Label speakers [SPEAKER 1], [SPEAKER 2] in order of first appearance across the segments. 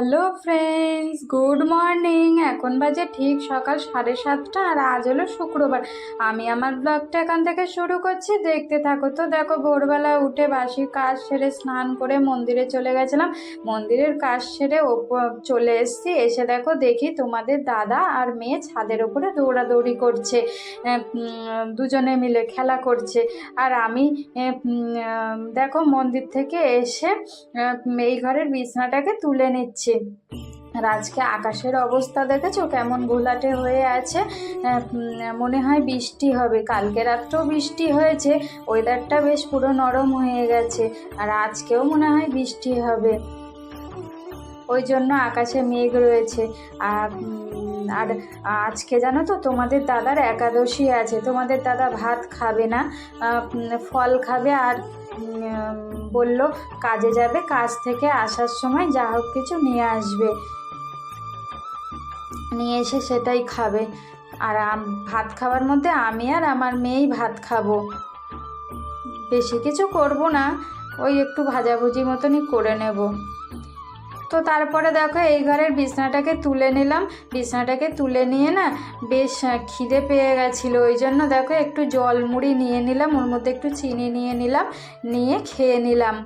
[SPEAKER 1] Hello friends, good morning. এখন বাজে ঠিক সকাল সাড়ে সাতটা আর আজ হলো শুক্রবার। আমি আমার ব্লগটা এখান থেকে শুরু করছি। দেখতে থাকো তো, দেখো ভোরবেলা উঠে বাসি কাজ সেরে স্নান করে মন্দিরে চলে গেছিলাম। মন্দিরের কাজ সেরে চলে এসেছি। এসে দেখো দেখি তোমাদের দাদা আর মেয়ে ছাদের ওপরে দৌড়াদৌড়ি করছে। দুজনে মিলে খেলা করছে। আর আমি দেখো মন্দির থেকে এসে এই ঘরের বিছনাটাকে তুলে নিচ্ছি। আর আজকে আকাশের অবস্থা দেখেছ? কেমন ঘোলাটে হয়ে আছে। মনে হয় বৃষ্টি হবে। কালকে রাত্রেও বৃষ্টি হয়েছে। ওয়েদারটা বেশ পুরো নরম হয়ে গেছে। আর আজকেও মনে হয় বৃষ্টি হবে। ওই জন্য আকাশে মেঘ রয়েছে। আর আর আজকে জানো তো, তোমাদের দাদার একাদশী আছে। তোমাদের দাদা ভাত খাবে না। ফল খাবে আর বলল, কাজে যাবে, কাজ থেকে আসার সময় যা হোক কিছু নিয়ে আসবে। নিয়ে এসে সেটাই খাবে। আর ভাত খাওয়ার মধ্যে আমি আর আমার মেয়েই ভাত খাব। বেশি কিছু করব না, ওই একটু ভাজাভুজি মতনই করে নেব। তো তারপরে দেখো এই ঘরের বিছনাটাকে তুলে নিলাম। বিছনাটাকে তুলে নিয়ে না বেশ খিদে পেয়ে গেছিল। ওই জন্য দেখো একটু জল মুড়ি নিয়ে নিলাম, ওর মধ্যে একটু চিনি নিয়ে নিলাম, নিয়ে খেয়ে নিলাম।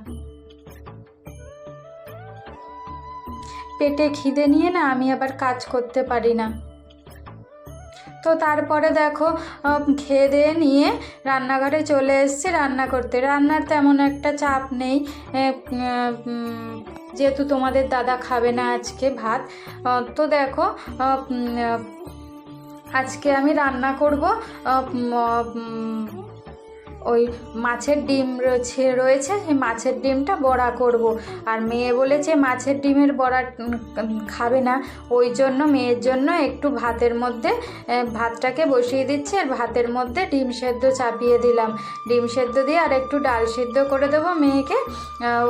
[SPEAKER 1] পেটে খিদে নিয়ে না আমি আবার কাজ করতে পারি না। তো তারপরে দেখো খেয়ে দিয়ে নিয়ে রান্নাঘরে চলে এসেছি রান্না করতে। রান্নার তেমন একটা চাপ নেই। যেহেতু তোমাদের দাদা খাবে না আজকে ভাত তো দেখো আজকে আমি রান্না করব ওই মাছের ডিম রয়েছে রয়েছে, সেই মাছের ডিমটা বড়া করব। আর মেয়ে বলেছে মাছের ডিমের বড়া খাবে না, ওই জন্য মেয়ের জন্য একটু ভাতের মধ্যে ভাতটাকে বসিয়ে দিচ্ছি আর ভাতের মধ্যে ডিম সেদ্ধ চাপিয়ে দিলাম। ডিম সেদ্ধ দিয়ে আর একটু ডাল সেদ্ধ করে দেবো মেয়েকে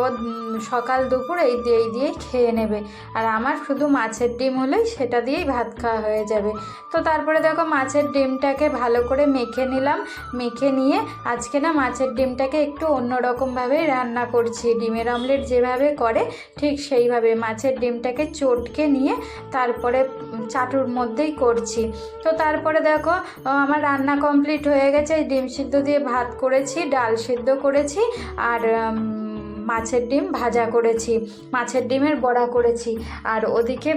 [SPEAKER 1] ও সকাল দুপুর এই দিয়ে, এই দিয়েই খেয়ে নেবে। আর আমার শুধু মাছের ডিম হলেই সেটা দিয়েই ভাত খাওয়া হয়ে যাবে। তো তারপরে দেখো মাছের ডিমটাকে ভালো করে মেখে নিলাম, মেখে নিয়ে আজকে না মাছের ডিমটাকে একটু অন্যরকমভাবে রান্না করছি। ডিমের অমলেট যেভাবে করে, ঠিক সেইভাবে মাছের ডিমটাকে চটকে নিয়ে তারপরে চাটুর মধ্যেই করছি। তো তারপরে দেখো আমার রান্না কমপ্লিট হয়ে গেছে। ডিম সিদ্ধ দিয়ে ভাত করেছি, ডাল সিদ্ধ করেছি আর মাছের ডিম ভাজা করেছি। মাছের ডিমের বড়া করেছি। আর ওদিকে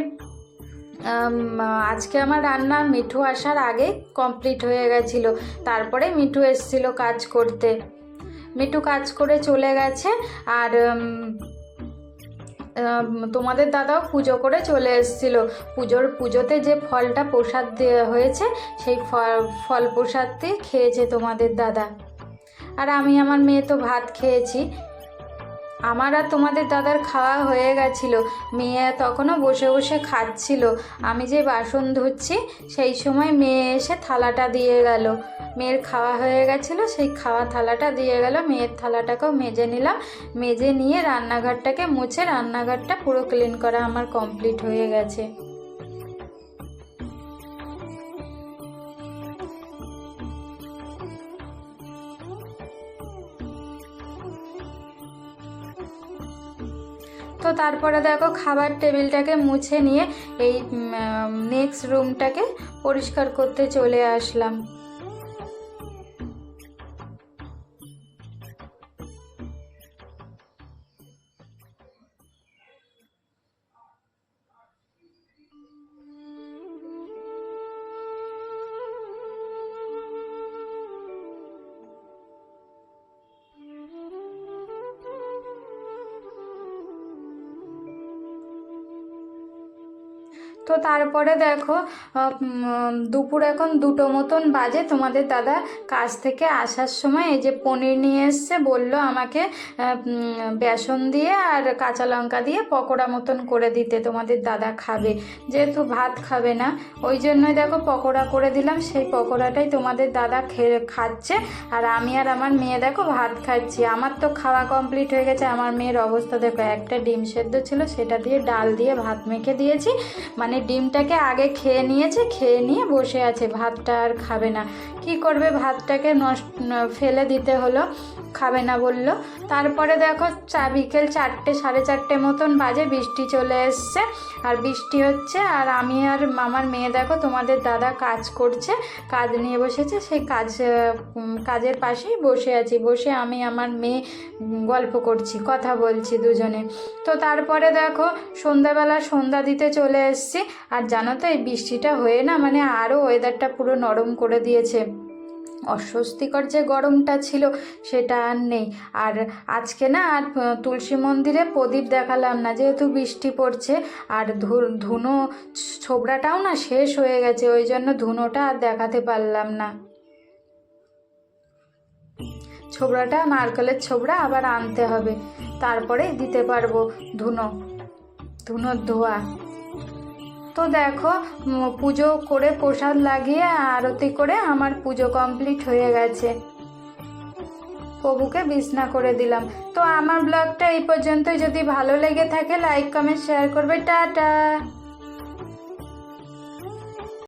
[SPEAKER 1] আজকে আমার রান্না মিঠু আসার আগে কমপ্লিট হয়ে গেছিল। তারপরে মিঠু এসেছিল কাজ করতে। মিঠু কাজ করে চলে গেছে আর তোমাদের দাদাও পুজো করে চলে এসেছিল। পুজোর, পুজোতে যে ফলটা প্রসাদ দেওয়া হয়েছে, সেই ফল ফল প্রসাদ দিয়ে খেয়েছে তোমাদের দাদা। আর আমি, আমার মেয়ে তো ভাত খেয়েছি। আমার আর তোমাদের দাদার খাওয়া হয়ে গেছিল। মেয়ে তখনও বসে বসে খাচ্ছিল। আমি যে বাসন ধুচ্ছি, সেই সময় মেয়ে এসে থালাটা দিয়ে গেল। মেয়ের খাওয়া হয়ে গেছিল, সেই খাওয়া থালাটা দিয়ে গেল। মেয়ের থালাটাকেও মেজে নিলাম। মেজে নিয়ে রান্নাঘরটাকে মুছে রান্নাঘরটা পুরো ক্লিন করা আমার কমপ্লিট হয়ে গেছে। তো তারপরে দেখো খাবার টেবিলটাকে মুছে নিয়ে এই নেক্সট রুমটাকে পরিষ্কার করতে চলে আসলাম। তো তারপরে দেখো দুপুর এখন দুটো মতন বাজে। তোমাদের দাদা কাজ থেকে আসার সময় এই যে পনির নিয়ে এসছে, বলল আমাকে বেসন দিয়ে আর কাঁচা লঙ্কা দিয়ে পকোড়া মতন করে দিতে, তোমাদের দাদা খাবে। যেহেতু ভাত খাবে না, ওই জন্যই দেখো পকোড়া করে দিলাম। সেই পকোড়াটাই তোমাদের দাদা খেয়ে, খাচ্ছে। আর আমি আর আমার মেয়ে দেখো ভাত খাচ্ছি। আমার তো খাওয়া কমপ্লিট হয়ে গেছে। আমার মেয়ের অবস্থা দেখো, একটা ডিম সেদ্ধ ছিল, সেটা দিয়ে ডাল দিয়ে ভাত মেখে দিয়েছি। মানে ডিমটাকে আগে খেয়ে নিয়েছে খেয়ে নিয়ে বসে আছে। ভাতটা আর খাবে না। কি করবে? ভাতটাকে নষ্ট ফেলে দিতে হলো, খাবে না বলল। তারপরে দেখো চা, বিকেল চারটে, সাড়ে চারটে মতন বাজে, বৃষ্টি চলে এসছে। আর বৃষ্টি হচ্ছে, আর আমি আর আমার মেয়ে দেখো, তোমাদের দাদা কাজ করছে, কাজ নিয়ে বসেছে, সেই কাজ কাজের পাশেই বসে আছি। বসে আমি আমার মেয়ে গল্প করছি, কথা বলছি দুজনে। তো তারপরে দেখো সন্ধ্যাবেলা সন্ধ্যা দিতে চলে এসছি। আর জানো তো, এই বৃষ্টিটা হয়ে না মানে আরও ওয়েদারটা পুরো নরম করে দিয়েছে। অস্বস্তিকর যে গরমটা ছিল, সেটা আর নেই। আর আজকে না, আর তুলসী মন্দিরে প্রদীপ দেখালাম না, যেহেতু বৃষ্টি পড়ছে, আর ধুনো ছোবড়াটাও না শেষ হয়ে গেছে, ওই জন্য ধুনোটা আর দেখাতে পারলাম না। ছোবড়াটা নারকেলের ছোবড়া আবার আনতে হবে তারপরে দিতে পারব ধুনো, ধুনোর ধোয়া। তো দেখো পুজো করে প্রসাদ লাগিয়ে আরতি করে আমার পুজো কমপ্লিট হয়ে গেছে। প্রভুকে বিছনা করে দিলাম। তো আমার ব্লগটা এই পর্যন্তই। যদি ভালো লেগে থাকে লাইক কমেন্ট শেয়ার করবে। টাটা!